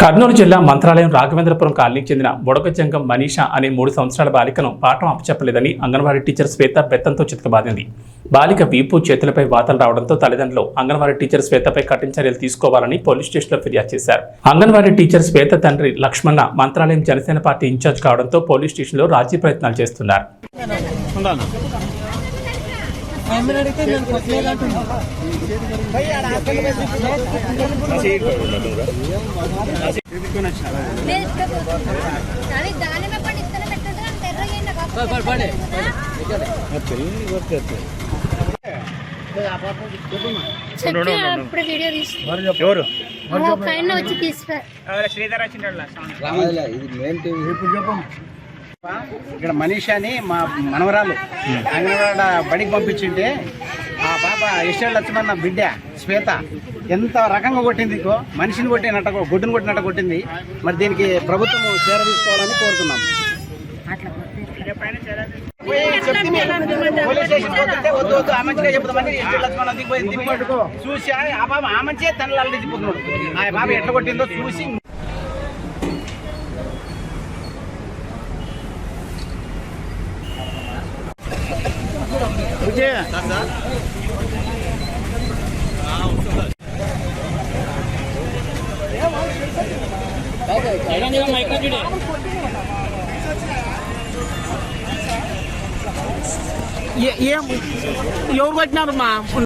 కర్నూలు జిల్లా మంత్రాలయం రాఘవేంద్రపురం కాలనీకి చెందిన బుడకజంగం మనీషా అనే మూడు సంవత్సరాల బాలికను పాఠం అప్పచెప్పలేదని అంగన్వాడీ టీచర్ శ్వేత బెత్తంతో చితకబాదింది బాలిక వీపు చేతులపై వాతలు రావడంతో తల్లిదండ్రులు అంగన్వాడీ టీచర్ శ్వేతపై కఠిన చర్యలు తీసుకోవాలని పోలీస్ స్టేషన్లో ఫిర్యాదు చేశారు. అంగన్వాడీ టీచర్ శ్వేత తండ్రి లక్ష్మణ మంత్రాలయం జనసేన పార్టీ ఇన్ఛార్జ్ కావడంతో పోలీస్ స్టేషన్లో రాజీ ప్రయత్నాలు చేస్తున్నారు. ఏమని అడిగితే నేను ఎవరు? ఆయన శ్రీధర్ వచ్చిండ ఇక్కడ మనీష్ అని మా మనవరాలు. అంగన్వాడ బడికి పంపించింటే ఆ పాప ఇష్టం లక్ష్మణ బిడ్డ శ్వేత. ఎంత రకంగా కొట్టింది ఇకో మనిషిని కొట్టినట్ట గుడ్డును కొట్టినట్ట కొట్టింది. మరి దీనికి ప్రభుత్వం చీర తీసుకోవాలని కోరుతున్నాం. చూసి ఆ బాబు ఆ మంచిగా తన దిగిపోతున్నాడు ఆ బాబు ఎట్లా కొట్టిందో చూసి విజయ్ ఏం ఎవరు కొట్టినారు మా